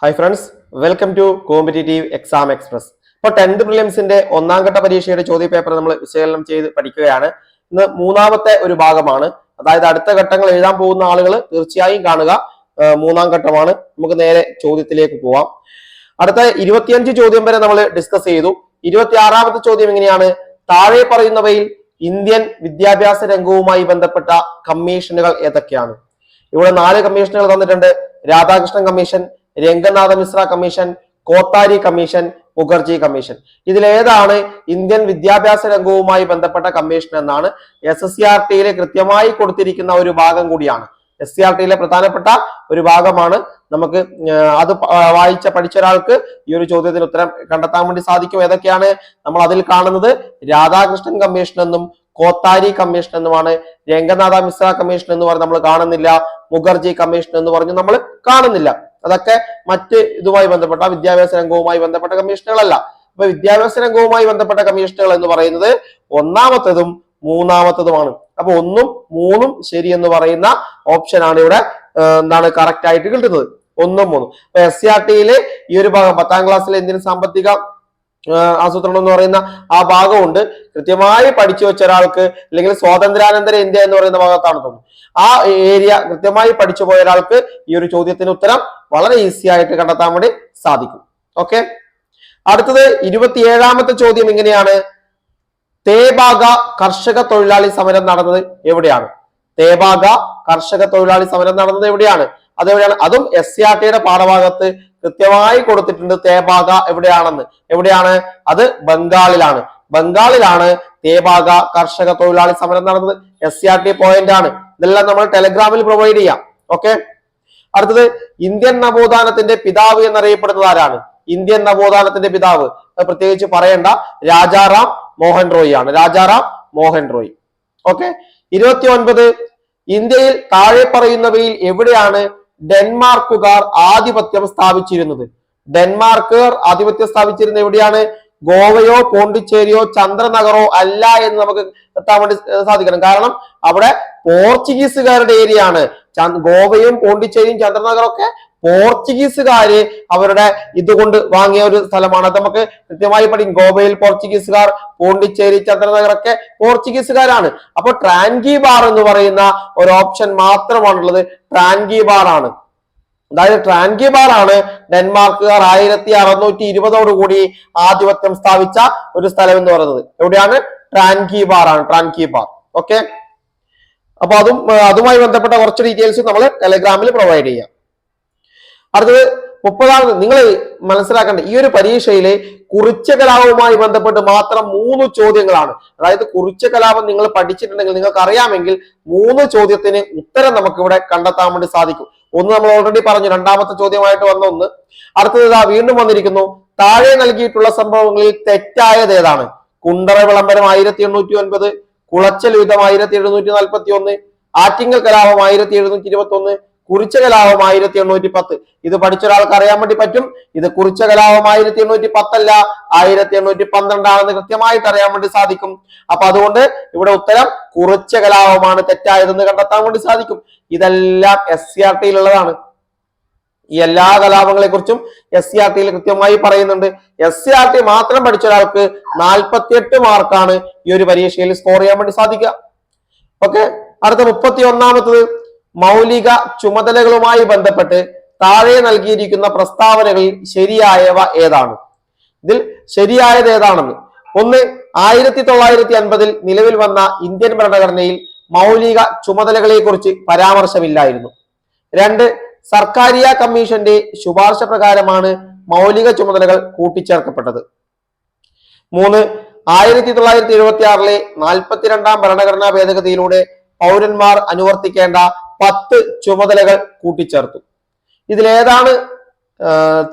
Hi friends welcome to competitive exam express ഇപ്പോൾ tenth പ്രിലിംസിന്റെ ഒന്നാം ഘട്ട പരീക്ഷയുടെ ചോദ്യ പേപ്പർ നമ്മൾ വിശകലനം ചെയ്ത് പഠിക്കുകയാണ്. ഇന്ന് മൂന്നാമത്തെ ഒരു ഭാഗമാണ്. അതായത് അടുത്ത ഘട്ടങ്ങൾ എഴുതാൻ പോകുന്ന ആളുകൾ തീർച്ചയായും കാണുക. മൂന്നാം ഘട്ടമാണ്. നമുക്ക് നേരെ ചോദ്യത്തിലേക്ക് പോവാം. അടുത്ത ഇരുപത്തിയഞ്ച് ചോദ്യം വരെ നമ്മൾ ഡിസ്കസ് ചെയ്തു. ഇരുപത്തി ആറാമത്തെ ചോദ്യം എങ്ങനെയാണ്? താഴെ പറയുന്നവയിൽ ഇന്ത്യൻ വിദ്യാഭ്യാസ രംഗവുമായി ബന്ധപ്പെട്ട കമ്മീഷനുകൾ ഏതൊക്കെയാണ്? ഇവിടെ നാല് കമ്മീഷനുകൾ തന്നിട്ടുണ്ട്. Radhakrishnan commission Ranganatha Mishra commission Kothari commission Mukherjee commission. ഇതിലേതാണ് ഇന്ത്യൻ വിദ്യാഭ്യാസ രംഗവുമായി ബന്ധപ്പെട്ട കമ്മീഷൻ എന്നാണ് എസ് എസ് സി ആർ ടിയിലെ കൃത്യമായി കൊടുത്തിരിക്കുന്ന ഒരു ഭാഗം കൂടിയാണ്. എസ് സി ആർ ടിയിലെ പ്രധാനപ്പെട്ട ഒരു ഭാഗമാണ്. നമുക്ക് അത് വായിച്ച പഠിച്ച ഒരാൾക്ക് ഈ ഒരു ചോദ്യത്തിന് ഉത്തരം കണ്ടെത്താൻ വേണ്ടി സാധിക്കും. ഏതൊക്കെയാണ് നമ്മൾ അതിൽ കാണുന്നത്? രാധാകൃഷ്ണൻ കമ്മീഷൻ എന്നും കോത്താരി കമ്മീഷൻ എന്നുമാണ്. രംഗനാഥ മിശ്ര കമ്മീഷൻ എന്ന് പറഞ്ഞ് നമ്മൾ കാണുന്നില്ല. മുഖർജി കമ്മീഷൻ എന്ന് പറഞ്ഞ് നമ്മൾ കാണുന്നില്ല. അതൊക്കെ മറ്റ് ഇതുമായി ബന്ധപ്പെട്ട വിദ്യാഭ്യാസ രംഗവുമായി ബന്ധപ്പെട്ട കമ്മീഷനുകളല്ല. അപ്പൊ വിദ്യാഭ്യാസ രംഗവുമായി ബന്ധപ്പെട്ട കമ്മീഷനുകൾ എന്ന് പറയുന്നത് ഒന്നാമത്തതും മൂന്നാമത്തതുമാണ്. അപ്പൊ ഒന്നും മൂന്നും ശരി എന്ന് പറയുന്ന ഓപ്ഷനാണ് ഇവിടെ എന്താണ് കറക്റ്റ് ആയിട്ട് കിട്ടുന്നത്. ഒന്നും മൂന്നും. അപ്പൊ എസ് സി ആർ ടിയിലെ ഈ ഒരു ഭാഗം പത്താം ക്ലാസ്സിലെ ഇന്ത്യൻ സാമ്പത്തിക ആസൂത്രണം എന്ന് പറയുന്ന ആ ഭാഗമുണ്ട്. കൃത്യമായി പഠിച്ചു വെച്ച ഒരാൾക്ക് അല്ലെങ്കിൽ സ്വാതന്ത്ര്യാനന്തര ഇന്ത്യ എന്ന് പറയുന്ന ഭാഗത്താണ് തോന്നുന്നു. ആ ഏരിയ കൃത്യമായി പഠിച്ചു പോയ ഒരാൾക്ക് ഈ ഒരു ചോദ്യത്തിന് ഉത്തരം വളരെ ഈസി ആയിട്ട് കണ്ടെത്താൻ വേണ്ടി സാധിക്കും. ഓക്കെ? അടുത്തത് ഇരുപത്തിയേഴാമത്തെ ചോദ്യം ഇങ്ങനെയാണ്. തേബാഗ കർഷക തൊഴിലാളി സമരം നടന്നത് എവിടെയാണ്? തേബാഗ കർഷക തൊഴിലാളി സമരം നടന്നത് എവിടെയാണ്? അതെവിടെയാണ്? അതും എസ് സി ആർ ടിയുടെ പാഠഭാഗത്ത് കൃത്യമായി കൊടുത്തിട്ടുണ്ട് തേബാഗ എവിടെയാണെന്ന്. എവിടെയാണ്? അത് ബംഗാളിലാണ്. ബംഗാളിലാണ് തേബാഗ കർഷക തൊഴിലാളി സമരം നടന്നത്. S C R T point ആണ്. ഇതെല്ലാം നമ്മൾ ടെലഗ്രാമിൽ പ്രൊവൈഡ് ചെയ്യാം. ഓക്കെ അടുത്തത് ഇന്ത്യൻ നവോത്ഥാനത്തിന്റെ പിതാവ് എന്നറിയപ്പെടുന്നത് ആരാണ്? ഇന്ത്യൻ നവോത്ഥാനത്തിന്റെ പിതാവ്. പ്രത്യേകിച്ച് പറയേണ്ട. രാജാറാം മോഹൻ റോയ് ആണ്. രാജാറാം മോഹൻ റോയ്. ഓക്കെ ഇരുപത്തി ഒൻപത് ഇന്ത്യയിൽ താഴെ പറയുന്നവയിൽ എവിടെയാണ് ഡെൻമാർക്കുകാർ ആധിപത്യം സ്ഥാപിച്ചിരുന്നത്. ഡെൻമാർക്കുകാർ ആധിപത്യം സ്ഥാപിച്ചിരുന്നത് എവിടെയാണ്? ഗോവയോ പോണ്ടിച്ചേരിയോ ചന്ദ്രനഗറോ അല്ല എന്ന് നമുക്ക് എത്താൻ വേണ്ടി സാധിക്കണം. കാരണം അവിടെ പോർച്ചുഗീസുകാരുടെ ഏരിയ ആണ് ഗോവയും പോണ്ടിച്ചേരിയും ചന്ദ്രനഗറും ഒക്കെ പോർച്ചുഗീസുകാര് അവരുടെ ഇതുകൊണ്ട് വാങ്ങിയ ഒരു സ്ഥലമാണ്. അത് നമുക്ക് കൃത്യമായി പഠിക്കും. ഗോവയിൽ പോർച്ചുഗീസുകാർ പോണ്ടിച്ചേരി ചന്ദ്രനഗറൊക്കെ പോർച്ചുഗീസുകാരാണ്. അപ്പൊ ട്രാൻഗിബാർ എന്ന് പറയുന്ന ഒരു ഓപ്ഷൻ മാത്രമാണുള്ളത്. ട്രാൻഗിബാർ ആണ്. അതായത് ട്രാൻഗിബാർ ആണ് ഡെൻമാർക്കുകാർ ആയിരത്തി അറുന്നൂറ്റി ഇരുപതോട് കൂടി ആധിപത്യം സ്ഥാപിച്ച ഒരു സ്ഥലം എന്ന് പറയുന്നത്. എവിടെയാണ്? ട്രാൻഗിബാർ ആണ്. ട്രാൻഗിബാർ ഓക്കെ? അപ്പൊ അതും അതുമായി ബന്ധപ്പെട്ട കുറച്ച് ഡീറ്റെയിൽസ് നമ്മൾ ടെലഗ്രാമിൽ പ്രൊവൈഡ് ചെയ്യാം. അടുത്തത് മുപ്പതാമത് നിങ്ങൾ മനസ്സിലാക്കേണ്ട ഈ ഒരു പരീക്ഷയിലെ കുറിച്ച കലാപവുമായി ബന്ധപ്പെട്ട് മാത്രം മൂന്ന് ചോദ്യങ്ങളാണ്. അതായത് കുറിച്ച കലാപം നിങ്ങൾ പഠിച്ചിട്ടുണ്ടെങ്കിൽ നിങ്ങൾക്ക് അറിയാമെങ്കിൽ മൂന്ന് ചോദ്യത്തിന് ഉത്തരം നമുക്ക് ഇവിടെ കണ്ടെത്താൻ വേണ്ടി സാധിക്കും. ഒന്ന് നമ്മൾ ഓൾറെഡി പറഞ്ഞു രണ്ടാമത്തെ ചോദ്യമായിട്ട് വന്ന ഒന്ന്. അടുത്തത് ആ വീണ്ടും വന്നിരിക്കുന്നു താഴെ നൽകിയിട്ടുള്ള സംഭവങ്ങളിൽ തെറ്റായത് ഏതാണ്? കുണ്ടറ വിളംബരം ആയിരത്തി എണ്ണൂറ്റി ഒൻപത് കുളച്ചൽ യുദ്ധം ആയിരത്തി എഴുന്നൂറ്റി നാൽപ്പത്തി ഒന്ന് ആറ്റിങ്ങൽ കലാപം ആയിരത്തി എഴുന്നൂറ്റി ഇരുപത്തി ഒന്ന് കുറിച്ച കലാപം ആയിരത്തി എണ്ണൂറ്റി പത്ത് ഇത് പഠിച്ച ഒരാൾക്ക് അറിയാൻ വേണ്ടി പറ്റും. ഇത് കുറിച്ച കലാപം ആയിരത്തി എണ്ണൂറ്റി പത്തല്ല ആയിരത്തി എണ്ണൂറ്റി പന്ത്രണ്ടാണെന്ന് കൃത്യമായിട്ട് അറിയാൻ വേണ്ടി സാധിക്കും. അപ്പൊ അതുകൊണ്ട് ഇവിടെ ഉത്തരം കുറിച്ച കലാപമാണ് തെറ്റായതെന്ന് കണ്ടെത്താൻ വേണ്ടി സാധിക്കും. ഇതെല്ലാം എസ് സി ആർ ടിയിലുള്ളതാണ് ഈ എല്ലാ കലാപങ്ങളെ കുറിച്ചും എസ് സി ആർ ടിയിൽ കൃത്യമായി പറയുന്നുണ്ട്. എസ് സി ആർ ടി മാത്രം പഠിച്ച ഒരാൾക്ക് നാൽപ്പത്തിയെട്ട് മാർക്കാണ് ഈ ഒരു പരീക്ഷയിൽ സ്കോർ ചെയ്യാൻ വേണ്ടി സാധിക്കുക. ഓക്കെ അടുത്ത മുപ്പത്തി ഒന്നാമത്തത് മൗലിക ചുമതലകളുമായി ബന്ധപ്പെട്ട് താഴെ നൽകിയിരിക്കുന്ന പ്രസ്താവനകളിൽ ശരിയായവ ഏതാണ്? ഇതിൽ ശരിയായത് ഏതാണെന്ന്. ഒന്ന് ആയിരത്തി തൊള്ളായിരത്തി അൻപതിൽ നിലവിൽ വന്ന ഇന്ത്യൻ ഭരണഘടനയിൽ മൗലിക ചുമതലകളെ കുറിച്ച് പരാമർശമില്ലായിരുന്നു. രണ്ട് സർക്കാരിയ കമ്മീഷന്റെ ശുപാർശ പ്രകാരമാണ് മൗലിക ചുമതലകൾ കൂട്ടിച്ചേർക്കപ്പെട്ടത്. മൂന്ന് ആയിരത്തി തൊള്ളായിരത്തി എഴുപത്തി ആറിലെ നാൽപ്പത്തിരണ്ടാം ഭരണഘടനാ ഭേദഗതിയിലൂടെ പൗരന്മാർ അനുവർത്തിക്കേണ്ട പത്ത് ചുമതലകൾ കൂട്ടിച്ചേർത്തു. ഇതിലേതാണ്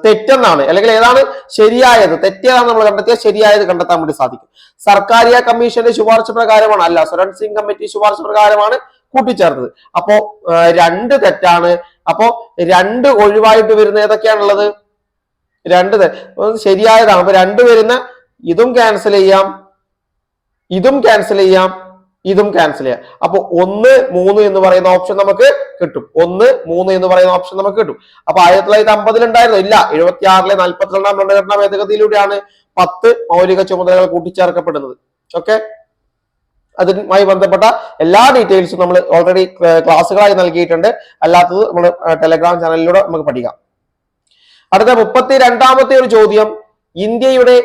തെറ്റെന്നാണ് അല്ലെങ്കിൽ ഏതാണ് ശരിയായത്? തെറ്റേതാണ് നമ്മൾ കണ്ടെത്തിയാൽ ശരിയായത് കണ്ടെത്താൻ വേണ്ടി സാധിക്കും. സർക്കാരിയ കമ്മീഷന്റെ ശുപാർശ പ്രകാരമാണ് അല്ല സുരൺ സിംഗ് കമ്മിറ്റി ശുപാർശ പ്രകാരമാണ് കൂട്ടിച്ചേർത്തത്. അപ്പോ രണ്ട് തെറ്റാണ്. അപ്പോ രണ്ട് ഒഴിവായിട്ട് വരുന്ന ഏതൊക്കെയാണുള്ളത്? രണ്ട് ശരിയായതാണ്. അപ്പൊ രണ്ട് വരുന്ന ഇതും ക്യാൻസൽ ചെയ്യാം. ഇതും ക്യാൻസൽ ചെയ്യാം. ഇതും ക്യാൻസൽ ചെയ്യാം. അപ്പൊ ഒന്ന് മൂന്ന് എന്ന് പറയുന്ന ഓപ്ഷൻ നമുക്ക് കിട്ടും. ഒന്ന് മൂന്ന് എന്ന് പറയുന്ന ഓപ്ഷൻ നമുക്ക് കിട്ടും. അപ്പൊ ആയിരത്തി തൊള്ളായിരത്തി അമ്പതിൽ ഉണ്ടായിരുന്നു ഇല്ല എഴുപത്തി ആറിലെ നാൽപ്പത്തിരണ്ടാം ഭരണഘടനാ ഭേദഗതിയിലൂടെയാണ് പത്ത് മൗലിക ചുമതലകൾ കൂട്ടിച്ചേർക്കപ്പെടുന്നത്. ഓക്കെ അതുമായി ബന്ധപ്പെട്ട എല്ലാ ഡീറ്റെയിൽസും നമ്മൾ ഓൾറെഡി ക്ലാസ്സുകളായി നൽകിയിട്ടുണ്ട്. അല്ലാത്തത് നമ്മൾ ടെലഗ്രാം ചാനലിലൂടെ നമുക്ക് പഠിക്കാം. അടുത്ത മുപ്പത്തി രണ്ടാമത്തെ ഒരു ചോദ്യം. ഇന്ത്യയുടെ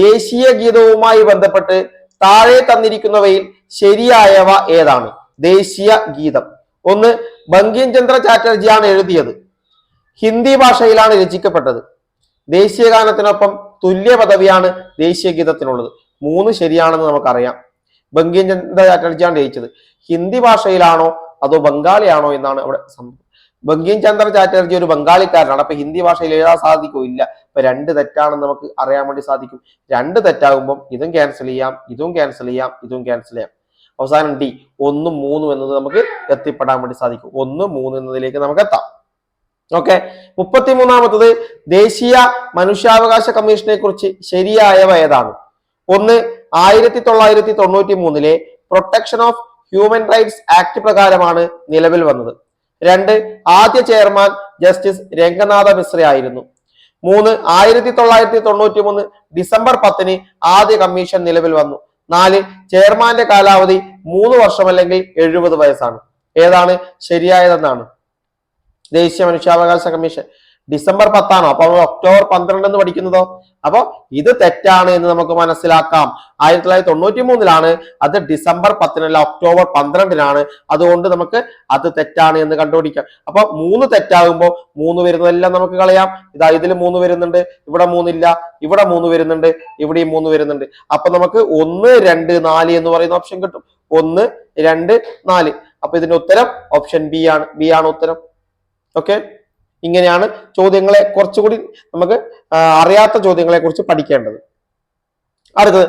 ദേശീയ ഗീതവുമായി ബന്ധപ്പെട്ട് താഴെ തന്നിരിക്കുന്നവയിൽ ശരിയായവ ഏതാണ്? ദേശീയ ഗീതം. ഒന്ന് ബങ്കിം ചന്ദ്ര ചാറ്റർജിയാണ് എഴുതിയത്. ഹിന്ദി ഭാഷയിലാണ് രചിക്കപ്പെട്ടത്. ദേശീയ ഗാനത്തിനൊപ്പം തുല്യ പദവിയാണ് ദേശീയ ഗീതത്തിനുള്ളത്. മൂന്ന് ശരിയാണെന്ന് നമുക്കറിയാം. ബങ്കിം ചന്ദ്ര ചാറ്റർജിയാണ് രചിച്ചത്. ഹിന്ദി ഭാഷയിലാണോ അതോ ബംഗാളിയാണോ എന്നാണ് അവിടെ സംഭവം. ബങ്കിം ചന്ദ്ര ചാറ്റർജി ഒരു ബംഗാളിക്കാരനാണ്. അപ്പൊ ഹിന്ദി ഭാഷയിൽ എഴുതാൻ സാധിക്കോ ഇല്ല. അപ്പൊ രണ്ട് തെറ്റാണെന്ന് നമുക്ക് അറിയാൻ വേണ്ടി സാധിക്കും. രണ്ട് തെറ്റാകുമ്പോൾ ഇതും ക്യാൻസൽ ചെയ്യാം ഇതും ക്യാൻസൽ ചെയ്യാം ഇതും ക്യാൻസൽ ചെയ്യാം. അവസാനം ഡി ഒന്നും മൂന്നും എന്നത് നമുക്ക് എത്തിപ്പെടാൻ വേണ്ടി സാധിക്കും. ഒന്ന് മൂന്ന് എന്നതിലേക്ക് നമുക്ക് എത്താം. ഓക്കെ? മുപ്പത്തിമൂന്നാമത്തത് ദേശീയ മനുഷ്യാവകാശ കമ്മീഷനെ കുറിച്ച് ശരിയായവ ഏതാണ്? ഒന്ന് ആയിരത്തി തൊള്ളായിരത്തി തൊണ്ണൂറ്റി മൂന്നിലെ protection of human rights act പ്രകാരമാണ് നിലവിൽ വന്നത്. രണ്ട് ആദ്യ ചെയർമാൻ ജസ്റ്റിസ് രംഗനാഥ മിശ്ര ആയിരുന്നു. മൂന്ന് ആയിരത്തി തൊള്ളായിരത്തി തൊണ്ണൂറ്റി മൂന്ന് ഡിസംബർ പത്തിന് ആദ്യ കമ്മീഷൻ നിലവിൽ വന്നു. നാല് ചെയർമാന്റെ കാലാവധി മൂന്ന് വർഷം അല്ലെങ്കിൽ എഴുപത് വയസ്സാണ്. ഏതാണ്? ശരിയായതെന്നാണ്. ദേശീയ മനുഷ്യാവകാശ കമ്മീഷൻ. ഡിസംബർ പത്താണോ? അപ്പൊ നമ്മൾ ഒക്ടോബർ പന്ത്രണ്ട് എന്ന് പഠിക്കുന്നതോ? അപ്പൊ ഇത് തെറ്റാണ് എന്ന് നമുക്ക് മനസ്സിലാക്കാം. ആയിരത്തി തൊള്ളായിരത്തി തൊണ്ണൂറ്റി മൂന്നിലാണ് അത് ഡിസംബർ പത്തിനല്ല ഒക്ടോബർ പന്ത്രണ്ടിനാണ്. അതുകൊണ്ട് നമുക്ക് അത് തെറ്റാണ് എന്ന് കണ്ടുപിടിക്കാം. അപ്പൊ മൂന്ന് തെറ്റാകുമ്പോൾ മൂന്ന് വരുന്നതെല്ലാം നമുക്ക് കളയാം. ഇതാ ഇതിൽ മൂന്ന് വരുന്നുണ്ട് ഇവിടെ മൂന്നില്ല ഇവിടെ മൂന്ന് വരുന്നുണ്ട് ഇവിടെയും മൂന്ന് വരുന്നുണ്ട്. അപ്പൊ നമുക്ക് ഒന്ന് രണ്ട് നാല് എന്ന് പറയുന്ന ഓപ്ഷൻ കിട്ടും. ഒന്ന് രണ്ട് നാല്. അപ്പൊ ഇതിന്റെ ഉത്തരം ഓപ്ഷൻ ബി ആണ്. ബി ആണ് ഉത്തരം. ഓക്കെ? ഇങ്ങനെയാണ് ചോദ്യങ്ങളെ കുറച്ചുകൂടി നമുക്ക് അറിയാത്ത ചോദ്യങ്ങളെ കുറിച്ച് പഠിക്കേണ്ടത്. അടുത്തത്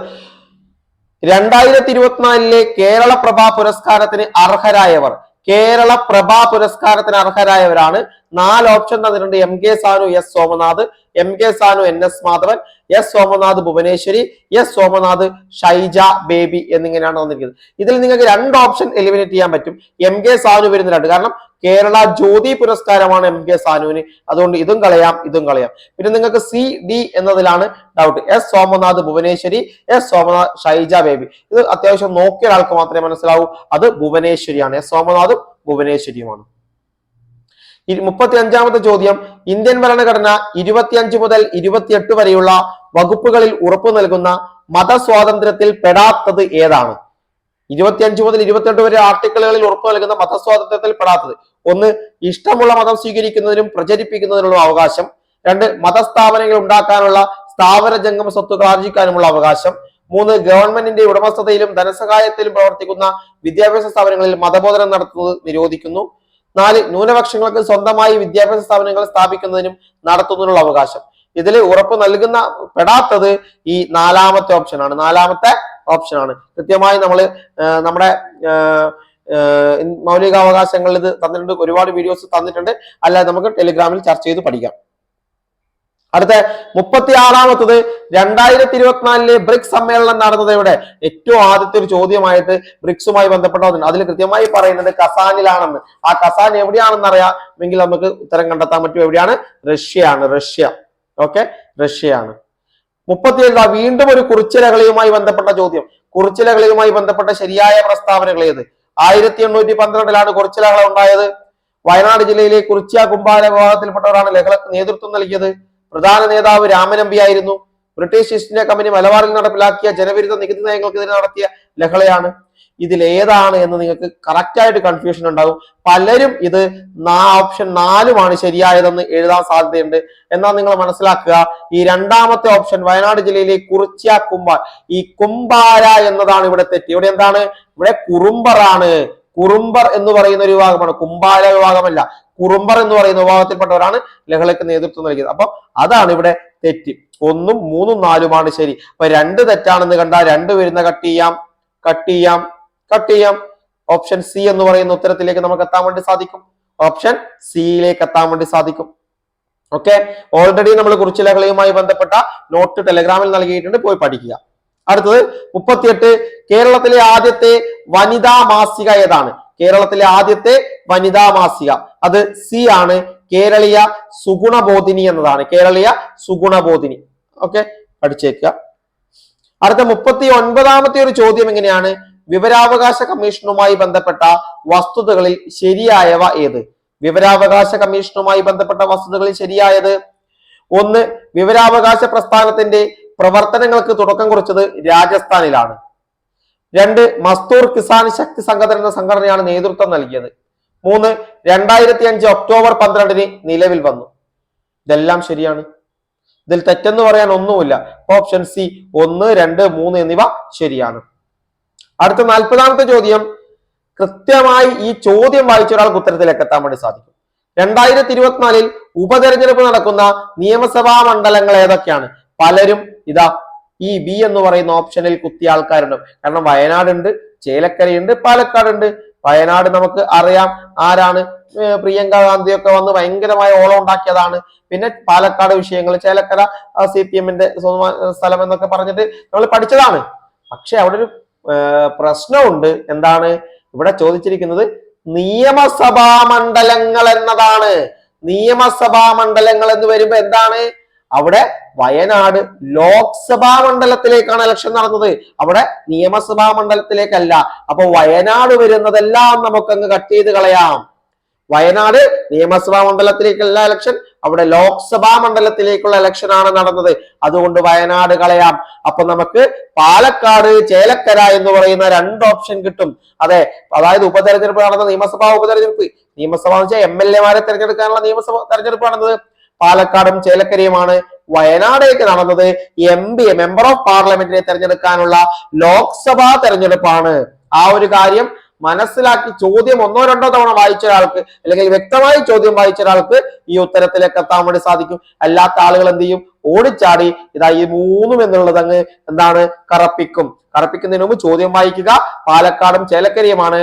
രണ്ടായിരത്തി ഇരുപത്തിനാലിലെ കേരള പ്രഭാ പുരസ്കാരത്തിന് അർഹരായവർ. കേരള പ്രഭാ പുരസ്കാരത്തിന് അർഹരായവരാണ് നാല് ഓപ്ഷൻ തന്നിട്ടുണ്ട്. M K Sanu S Somanath M K Sanu N S Madhavan S Somanath Bhuvaneswari S Somanath Shaija Baby എന്നിങ്ങനെയാണ് വന്നിരിക്കുന്നത്. ഇതിൽ നിങ്ങൾക്ക് രണ്ട് ഓപ്ഷൻ എലിമിനേറ്റ് ചെയ്യാൻ പറ്റും. എം കെ സാനു വരുന്ന രണ്ട്. കാരണം കേരള ജ്യോതി പുരസ്കാരമാണ് എം കെ സാനുവിന്. അതുകൊണ്ട് ഇതും കളയാം ഇതും കളയാം. പിന്നെ നിങ്ങൾക്ക് സി ഡി എന്നതിലാണ് doubt S Somanath Bhuvaneswari S Somanath Shaija Baby. ഇത് അത്യാവശ്യം നോക്കിയ ഒരാൾക്ക് മാത്രമേ മനസ്സിലാവൂ. അത് ഭുവനേശ്വരിയാണ്. എസ് സോമനാഥും ഭുവനേശ്വരിയുമാണ്. മുപ്പത്തി അഞ്ചാമത്തെ ചോദ്യം. ഇന്ത്യൻ ഭരണഘടന ഇരുപത്തിയഞ്ച് മുതൽ ഇരുപത്തിയെട്ട് വരെയുള്ള വകുപ്പുകളിൽ ഉറപ്പു നൽകുന്ന മതസ്വാതന്ത്ര്യത്തിൽ പെടാത്തത് ഏതാണ്? ഇരുപത്തിയഞ്ച് മുതൽ ഇരുപത്തിയെട്ട് വരെ ആർട്ടിക്കിളുകളിൽ ഉറപ്പ് നൽകുന്ന മതസ്വാതന്ത്ര്യത്തിൽ പെടാത്തത്. ഒന്ന് ഇഷ്ടമുള്ള മതം സ്വീകരിക്കുന്നതിനും പ്രചരിപ്പിക്കുന്നതിനുള്ള അവകാശം. രണ്ട് മതസ്ഥാപനങ്ങൾ ഉണ്ടാക്കാനുള്ള സ്ഥാപന ജംഗമ സ്വത്തുക്കൾ ആർജിക്കാനുമുള്ള അവകാശം. മൂന്ന് ഗവൺമെന്റിന്റെ ഉടമസ്ഥതയിലും ധനസഹായത്തിലും പ്രവർത്തിക്കുന്ന വിദ്യാഭ്യാസ സ്ഥാപനങ്ങളിൽ മതബോധനം നടത്തുന്നത് നിരോധിക്കുന്നു. നാല് ന്യൂനപക്ഷങ്ങൾക്ക് സ്വന്തമായി വിദ്യാഭ്യാസ സ്ഥാപനങ്ങൾ സ്ഥാപിക്കുന്നതിനും നടത്തുന്നതിനുള്ള അവകാശം. ഇതിൽ ഉറപ്പ് നൽകുന്ന പെടാത്തത് ഈ നാലാമത്തെ ഓപ്ഷനാണ് നാലാമത്തെ ഓപ്ഷനാണ് കൃത്യമായി നമ്മൾ നമ്മുടെ മൗലികാവകാശങ്ങളിൽ ഇത് തന്നിട്ടുണ്ട്. ഒരുപാട് വീഡിയോസ് തന്നിട്ടുണ്ട്. അല്ലാതെ നമുക്ക് ടെലിഗ്രാമിൽ ചർച്ച ചെയ്ത് പഠിക്കാം. അടുത്ത മുപ്പത്തി ആറാമത്തത് രണ്ടായിരത്തി ഇരുപത്തിനാലിലെ ബ്രിക്സ് സമ്മേളനം നടന്നത് ഇവിടെ ഏറ്റവും ആദ്യത്തെ ഒരു ചോദ്യമായിട്ട് ബ്രിക്സുമായി ബന്ധപ്പെട്ടതുണ്ട് അതിൽ കൃത്യമായി പറയുന്നത് കസാനിലാണെന്ന്. ആ കസാൻ എവിടെയാണെന്ന് അറിയാമെങ്കിൽ നമുക്ക് ഉത്തരം കണ്ടെത്താൻ പറ്റും എവിടെയാണ്? റഷ്യയാണ്. റഷ്യ. ഓക്കെ? റഷ്യയാണ്. മുപ്പത്തിയേഴ് വീണ്ടും ഒരു കുറിച്ചിലകളിയുമായി ബന്ധപ്പെട്ട ചോദ്യം. കുറിച്ചിലകളിയുമായി ബന്ധപ്പെട്ട ശരിയായ പ്രസ്താവനകൾ ഏത്? ആയിരത്തി എണ്ണൂറ്റി പന്ത്രണ്ടിലാണ് കുറിച്ചിലകൾ ഉണ്ടായത്. വയനാട് ജില്ലയിലെ കുറിച്യ കുമ്പാല വിഭാഗത്തിൽപ്പെട്ടവരാണ് ലഹളക്ക് നേതൃത്വം നൽകിയത്. പ്രധാന നേതാവ് രാമനമ്പി ആയിരുന്നു. ബ്രിട്ടീഷ് ഈസ്റ്റ് ഇന്ത്യ കമ്പനി മലബാറിൽ നടപ്പിലാക്കിയ ജനവിരുദ്ധ നികുതി നയങ്ങൾക്കെതിരെ നടത്തിയ ലഹളയാണ്. ഇതിൽ ഏതാണ് എന്ന് നിങ്ങൾക്ക് കറക്റ്റ് ആയിട്ട് കൺഫ്യൂഷൻ ഉണ്ടാകും. പലരും ഇത് ഓപ്ഷൻ നാലുമാണ് ശരിയായതെന്ന് എഴുതാൻ സാധ്യതയുണ്ട്. എന്നാൽ നിങ്ങൾ മനസ്സിലാക്കുക ഈ രണ്ടാമത്തെ ഓപ്ഷൻ വയനാട് ജില്ലയിലെ കുറിച്യ കുമ്പാർ ഈ കുമ്പാര എന്നതാണ് ഇവിടെ തെറ്റ്. ഇവിടെ എന്താണ്? ഇവിടെ കുറുമ്പറാണ്. കുറുമ്പർ എന്ന് പറയുന്ന ഒരു വിഭാഗമാണ്. കുമ്പാല വിഭാഗമല്ല. കുറുമ്പർ എന്ന് പറയുന്ന വിഭാഗത്തിൽപ്പെട്ടവരാണ് ലഹളയ്ക്ക് നേതൃത്വം നൽകിയത്. അപ്പൊ അതാണ് ഇവിടെ തെറ്റ്. ഒന്നും മൂന്നും നാലുമാണ് ശരി. അപ്പൊ രണ്ട് തെറ്റാണെന്ന് കണ്ടാൽ രണ്ട് വരുന്ന കട്ട് ചെയ്യാം കട്ട് ചെയ്യാം കട്ട് ചെയ്യാം. ഓപ്ഷൻ സി എന്ന് പറയുന്ന ഉത്തരത്തിലേക്ക് നമുക്ക് എത്താൻ വേണ്ടി സാധിക്കും. ഓപ്ഷൻ സിയിലേക്ക് എത്താൻ വേണ്ടി സാധിക്കും. ഓക്കെ? ഓൾറെഡി നമ്മൾ കുറിച്ച് ലഹളയുമായി ബന്ധപ്പെട്ട നോട്ട് ടെലഗ്രാമിൽ നൽകിയിട്ടുണ്ട്. പോയി പഠിക്കുക. അടുത്തത് മുപ്പത്തിയെട്ട് കേരളത്തിലെ ആദ്യത്തെ വനിതാ മാസിക ഏതാണ്? കേരളത്തിലെ ആദ്യത്തെ വനിതാ മാസിക. അത് സി ആണ്. കേരളീയ സുഗുണബോധിനി എന്നതാണ്. കേരളീയ സുഗുണബോധിനി. ഓക്കെ പഠിച്ചേക്കുക. അടുത്ത മുപ്പത്തി ഒൻപതാമത്തെ ഒരു ചോദ്യം എങ്ങനെയാണ്? വിവരാവകാശ കമ്മീഷനുമായി ബന്ധപ്പെട്ട വസ്തുതകളിൽ ശരിയായവ ഏത്? വിവരാവകാശ കമ്മീഷനുമായി ബന്ധപ്പെട്ട വസ്തുതകളിൽ ശരിയായത്? ഒന്ന് വിവരാവകാശ പ്രസ്ഥാനത്തിന്റെ പ്രവർത്തനങ്ങൾക്ക് തുടക്കം കുറിച്ചത് രാജസ്ഥാനിലാണ്. രണ്ട് മസ്തൂർ കിസാൻ ശക്തി സംഘടന എന്ന സംഘടനയാണ് നേതൃത്വം നൽകിയത്. മൂന്ന് രണ്ടായിരത്തി അഞ്ച് ഒക്ടോബർ പന്ത്രണ്ടിന് നിലവിൽ വന്നു. ഇതെല്ലാം ശരിയാണ്. ഇതിൽ തെറ്റെന്ന് പറയാൻ ഒന്നുമില്ല. ഓപ്ഷൻ സി ഒന്ന് രണ്ട് മൂന്ന് എന്നിവ ശരിയാണ്. അടുത്ത നാൽപ്പതാമത്തെ ചോദ്യം. കൃത്യമായി ഈ ചോദ്യം വായിച്ച ഒരാൾക്ക് ഉത്തരത്തിലേക്ക് എത്താൻ വേണ്ടി സാധിക്കും. രണ്ടായിരത്തി ഇരുപത്തിനാലിൽ ഉപതെരഞ്ഞെടുപ്പ് നടക്കുന്ന നിയമസഭാ മണ്ഡലങ്ങൾ ഏതൊക്കെയാണ്? പലരും ഇതാ ഈ ബി എന്ന് പറയുന്ന ഓപ്ഷനിൽ കുത്തിയ ആൾക്കാരുണ്ട്. കാരണം വയനാടുണ്ട് ചേലക്കരയുണ്ട് പാലക്കാടുണ്ട്. വയനാട് നമുക്ക് അറിയാം ആരാണ് പ്രിയങ്ക ഗാന്ധിയൊക്കെ വന്ന് ഭയങ്കരമായ ഓളം ഉണ്ടാക്കിയതാണ്. പിന്നെ പാലക്കാട് വിഷയങ്ങൾ ചേലക്കര സി പി എമ്മിന്റെ സ്ഥലം എന്നൊക്കെ പറഞ്ഞിട്ട് നമ്മൾ പഠിച്ചതാണ്. പക്ഷെ അവിടെ ഒരു പ്രശ്നമുണ്ട്. എന്താണ്? ഇവിടെ ചോദിച്ചിരിക്കുന്നത് നിയമസഭാ മണ്ഡലങ്ങൾ എന്നതാണ്. നിയമസഭാ മണ്ഡലങ്ങൾ എന്ന് വരുമ്പോ എന്താണ്? അവിടെ വയനാട് ലോക്സഭാ മണ്ഡലത്തിലേക്കാണ് ഇലക്ഷൻ നടന്നത്. അവിടെ നിയമസഭാ മണ്ഡലത്തിലേക്കല്ല. അപ്പൊ വയനാട് വരുന്നതെല്ലാം നമുക്കങ്ങ് കട്ട് ചെയ്ത് കളയാം. വയനാട് നിയമസഭാ മണ്ഡലത്തിലേക്കുള്ള ഇലക്ഷൻ അവിടെ ലോക്സഭാ മണ്ഡലത്തിലേക്കുള്ള ഇലക്ഷൻ ആണ് നടന്നത്. അതുകൊണ്ട് വയനാട് കളയാം. അപ്പൊ നമുക്ക് പാലക്കാട് ചേലക്കര എന്ന് പറയുന്ന രണ്ട് ഓപ്ഷൻ കിട്ടും. അതെ അതായത് ഉപതെരഞ്ഞെടുപ്പ് നടന്ന നിയമസഭാ ഉപതെരഞ്ഞെടുപ്പ്. നിയമസഭ എന്ന് വെച്ചാൽ എം എൽ എമാരെ തെരഞ്ഞെടുക്കാനുള്ള നിയമസഭ തെരഞ്ഞെടുപ്പ് നടന്നത് പാലക്കാടും ചേലക്കരയുമാണ് വയനാടേക്ക് നടന്നത് എം പി മെമ്പർ ഓഫ് പാർലമെന്റിനെ തെരഞ്ഞെടുക്കാനുള്ള ലോക്സഭാ തെരഞ്ഞെടുപ്പാണ്. ആ ഒരു കാര്യം മനസ്സിലാക്കി ചോദ്യം ഒന്നോ രണ്ടോ തവണ വായിച്ച ഒരാൾക്ക് അല്ലെങ്കിൽ വ്യക്തമായി ചോദ്യം വായിച്ച ഒരാൾക്ക് ഈ ഉത്തരത്തിലേക്ക് എത്താൻ വേണ്ടി സാധിക്കും. അല്ലാത്ത ആളുകൾ എന്ത് ചെയ്യും? ഓടിച്ചാടി. ഇതാ ഈ മൂന്നും എന്നുള്ളത് അങ്ങ് എന്താണ്? കറപ്പിക്കും. കറപ്പിക്കുന്നതിന് മുമ്പ് ചോദ്യം വായിക്കുക. പാലക്കാടും ചേലക്കരയുമാണ്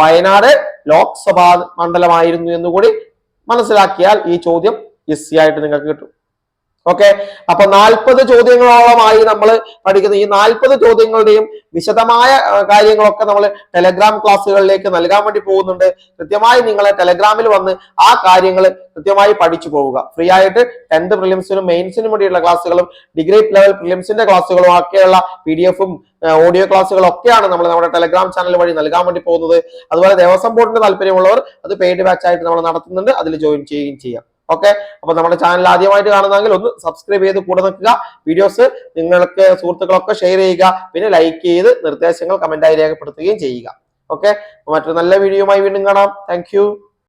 വയനാട് ലോക്സഭാ മണ്ഡലമായിരുന്നു എന്നുകൂടി മനസ്സിലാക്കിയാൽ ഈ ചോദ്യം ഈസി ആയിട്ട് നിങ്ങൾക്ക് കിട്ടും. ഓക്കെ? അപ്പൊ നാൽപ്പത് ചോദ്യങ്ങളോളമായി നമ്മൾ പഠിക്കുന്ന. ഈ നാൽപ്പത് ചോദ്യങ്ങളുടെയും വിശദമായ കാര്യങ്ങളൊക്കെ നമ്മൾ ടെലഗ്രാം ക്ലാസ്സുകളിലേക്ക് നൽകാൻ വേണ്ടി പോകുന്നുണ്ട്. കൃത്യമായി നിങ്ങൾ ടെലഗ്രാമിൽ വന്ന് ആ കാര്യങ്ങൾ കൃത്യമായി പഠിച്ചു പോവുക. ഫ്രീ ആയിട്ട് ടെൻത്ത് പ്രിലിംസിനും മെയിൻസിനും വേണ്ടിയുള്ള ക്ലാസ്സുകളും ഡിഗ്രി ലെവൽ പ്രിലിംസിന്റെ ക്ലാസ്സുകളും ഒക്കെയുള്ള പി ഡി എഫും ഓഡിയോ ക്ലാസ്സുകളും ഒക്കെയാണ് നമ്മൾ നമ്മുടെ ടെലഗ്രാം ചാനൽ വഴി നൽകാൻ വേണ്ടി പോകുന്നത്. അതുപോലെ ദേവസ്വം ബോർഡിന്റെ താല്പര്യമുള്ളവർ അത് പെയ്ഡ് ബാച്ച് ആയിട്ട് നമ്മൾ നടത്തുന്നുണ്ട്. അതിൽ ജോയിൻ ചെയ്യുകയും ചെയ്യാം. ഓക്കെ അപ്പൊ നമ്മുടെ ചാനൽ ആദ്യമായിട്ട് കാണുന്നെങ്കിൽ ഒന്ന് സബ്സ്ക്രൈബ് ചെയ്ത് കൂടെ നിൽക്കുക. വീഡിയോസ് നിങ്ങൾക്ക് സുഹൃത്തുക്കളൊക്കെ ഷെയർ ചെയ്യുക. പിന്നെ ലൈക്ക് ചെയ്ത് നിർദ്ദേശങ്ങൾ കമന്റായി രേഖപ്പെടുത്തുകയും ചെയ്യുക. ഓക്കെ മറ്റൊരു നല്ല വീഡിയോയുമായി വീണ്ടും കാണാം. താങ്ക്